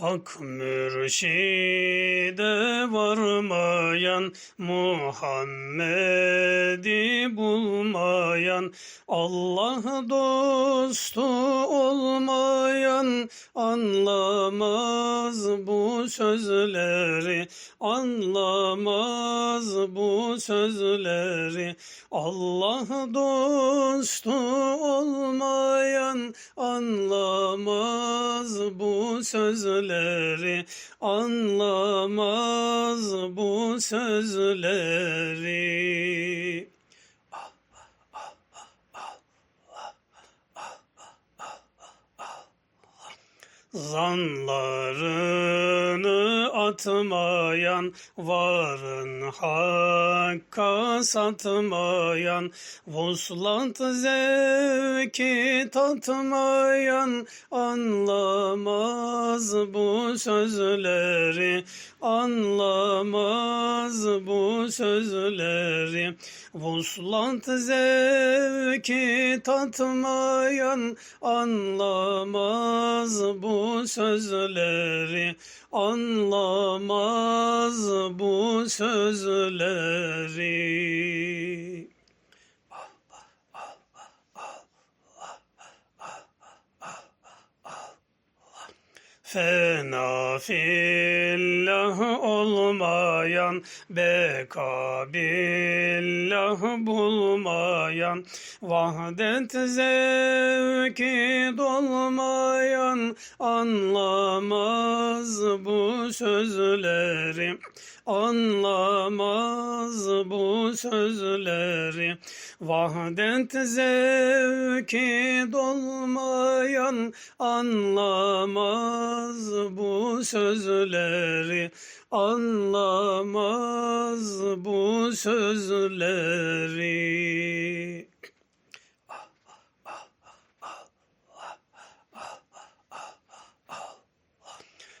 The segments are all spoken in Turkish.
Hak mürşide varmayan, Muhammed'i bulmayan, Allah dostu olmayan, anlamaz bu sözleri, anlamaz bu sözleri. Allah dostu olmayan, anlamaz bu sözleri, anlamaz bu sözleri. Zanlarını atmayan, varın hakka satmayan, vuslat zevki tatmayan, anlamaz bu sözleri, anlamaz bu sözleri. Vuslat zevki tatmayan, anlamaz bu sözleri, anlamaz bu sözleri. Fena fillah olmayan, beka billah bulmayan, vahdet zevki dolmayan, anlamaz bu sözleri, anlamaz bu sözleri. Vahdet zevki dolmayan, anlamaz bu sözleri, anlamaz bu sözleri.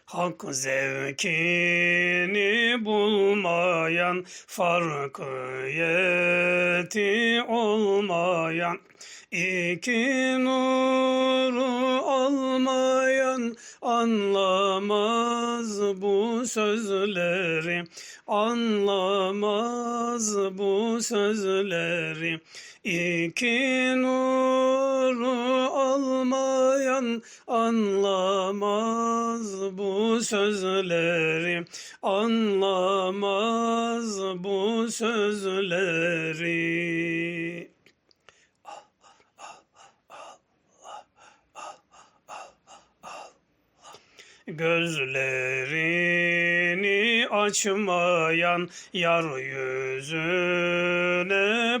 Hak zevkini bulmayan, farkiyeti olmayan, iki nuru almayan, anlamaz bu sözleri, anlamaz bu sözleri. İki nuru almayan anlamaz bu sözleri, anlamaz bu sözleri. Gözlerini açmayan, yar yüzüne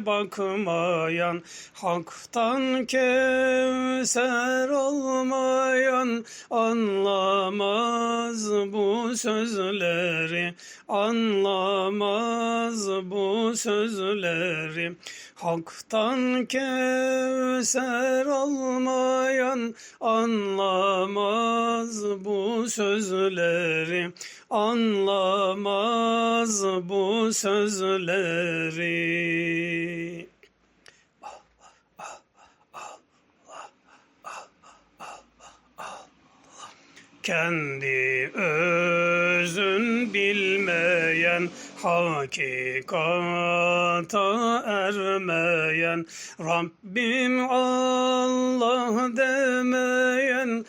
bakmayan, haktan kevser olmayan, anlamaz bu sözleri, anlamaz bu sözleri. Haktan kevser olmayan, anlamaz bu sözleri, anlamaz bu sözleri. Kendi özün bilmeyen, hakikata ermeyen, Rabbim Allah demeyen,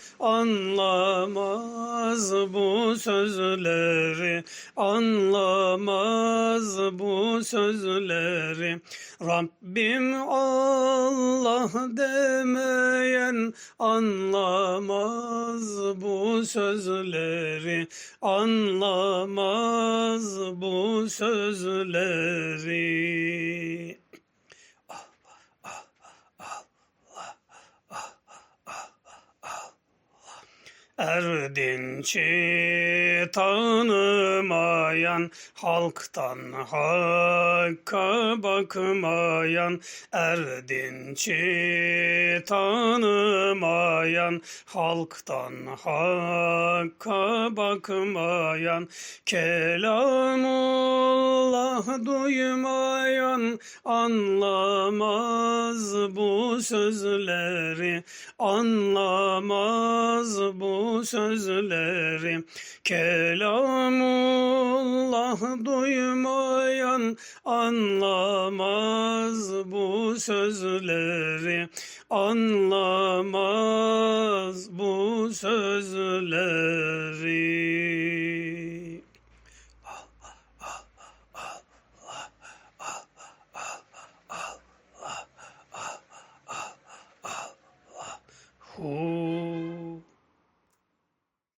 anlamaz bu sözleri, anlamaz bu sözleri. Rabbim Allah demeyen, anlamaz bu sözleri, anlamaz bu sözleri. Erdinç'i tanımayan, halktan hakka bakmayan, Erdinç'i tanımayan, halktan hakka bakmayan, kelamullah duymayan, anlamaz bu sözleri, anlamaz bu sözleri. Kelamullah duymayan anlamaz bu sözleri. Anlamaz bu sözleri